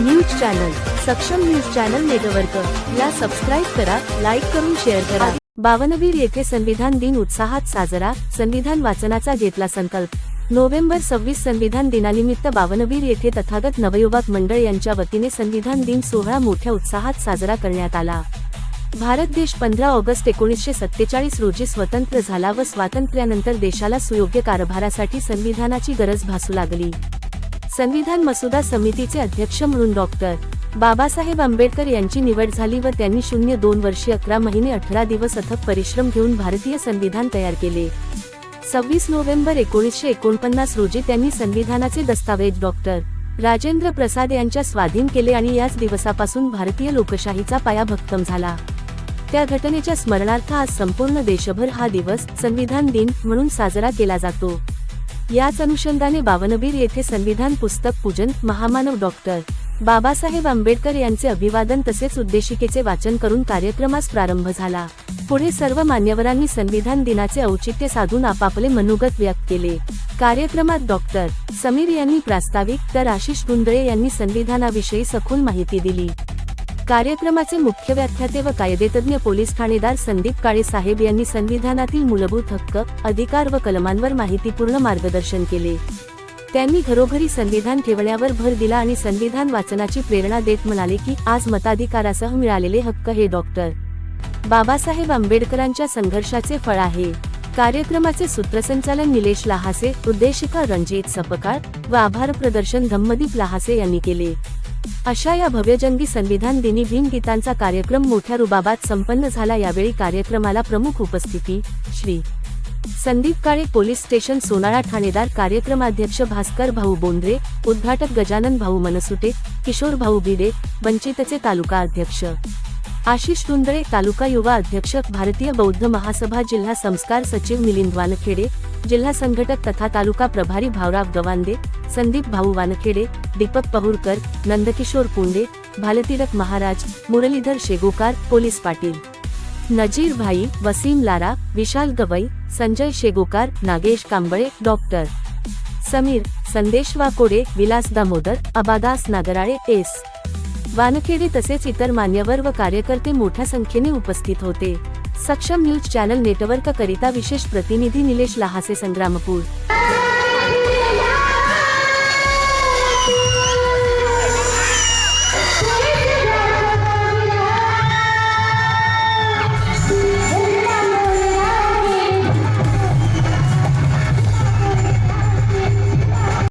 News channel Saksham news channel network. ला subscribe करा like करून शेअर करा. बावनवीर येथे संविधान दिन उत्साहात साजरा संविधान वाचनाचा घेतला संकल्प. नोव्हेंबर सव्वीस संविधान दिनानिमित्त बावनवीर येथे तथागत नवयुवक मंडळ यांच्या वतीने संविधान दिन सोहळा मोठ्या उत्साहात साजरा करण्यात आला. भारत देश पंधरा ऑगस्ट एकोणीसशे सत्तेचाळीस रोजी स्वतंत्र झाला व स्वातंत्र्यानंतर देशाला सुयोग्य कारभारासाठी संविधानाची गरज भासू लागली. संविधान मसुदा समितीचे अध्यक्ष म्हणून डॉक्टर. बाबासाहेब आंबेडकर यांची निवड झाली व त्यांनी शून्य दोन वर्षे अकरा महिने अठरा दिवस अथक परिश्रम घेऊन भारतीय संविधान तयार केले. सव्वीस नोव्हेंबर एकोणीसशे एकोणपन्नास रोजी त्यांनी संविधानाचे दस्तावेज डॉक्टर राजेंद्र प्रसाद यांच्या स्वाधीन केले आणि याच दिवसापासून भारतीय लोकशाहीचा पाया भक्कम झाला. त्या घटनेच्या स्मरणार्थ आज संपूर्ण देशभर हा दिवस संविधान दिन म्हणून साजरा केला जातो. याच अनुषंगाने बावनबीर येथे संविधान पुस्तक पूजन महामानव डॉक्टर बाबासाहेब आंबेडकर यांचे अभिवादन तसेच उद्देशिकेचे वाचन करून कार्यक्रमास प्रारंभ झाला. पुढे सर्व मान्यवरांनी संविधान दिनाचे औचित्य साधून आपापले मनोगत व्यक्त केले. कार्यक्रमात डॉक्टर समीर यांनी प्रास्ताविक तर आशिष गुंडळे यांनी संविधानाविषयी सखोल माहिती दिली. कार्यक्रमाचे मुख्य व्याख्याते व कायदेतज्ञ पोलीस ठाणेदार संदीप काळे साहेब यांनी संविधानातील मूलभूत हक्क अधिकार व कलमांवर माहितीपूर्ण मार्गदर्शन केले. त्यांनी घरोघरी संविधान ठेवण्यावर भर दिला आणि संविधान वाचनाची प्रेरणा देत म्हणाले की आज मताधिकारासह मिळालेले हक्क हे डॉक्टर बाबासाहेब आंबेडकरांच्या संघर्षाचे फळ आहे. कार्यक्रमाचे सूत्रसंचालन निलेश लहासे उद्देशिका रणजित सपकाळ व आभार प्रदर्शन धम्मदीप लहासे यांनी केले. अशा या भव्यजंगी संविधान दिनी भीमगीतांचा कार्यक्रम मोठ्या रुबाबात संपन्न झाला. यावेळी कार्यक्रमाला प्रमुख उपस्थिती श्री संदीप काळे पोलीस स्टेशन सोनाळा ठाणेदार कार्यक्रमाध्यक्ष भास्कर भाऊ बोंद्रे उद्घाटक गजानन भाऊ मनसुटे किशोर भाऊ बिडे वंचितचे तालुका अध्यक्ष आशिष तुंदळे तालुका युवा अध्यक्ष भारतीय बौद्ध महासभा जिल्हा संस्कार सचिव मिलिंद वानखेडे जिल्हा संघटक तथा तालुका प्रभारी Bhaorao Gawande Sandeep Bhau Wankhede Deepak Pahurkar Nandkishor Punde Bhaltirak Maharaj Murlidhar Shegokar police Patil. Nazir Bhai Wasim Lara Vishal Gawai Sanjay Shegokar Nagesh Kamble doctor. Sameer Sandesh Wakode Vilas Damodar Abadas Nagrale S. Wankhede तसेच इतर मान्यवर व कार्यकर्ते मोठ्या संख्येने उपस्थित होते. सक्षम न्यूज चॅनल नेटवर्क करिता विशेष प्रतिनिधी निलेश लहासे संग्रामपूर.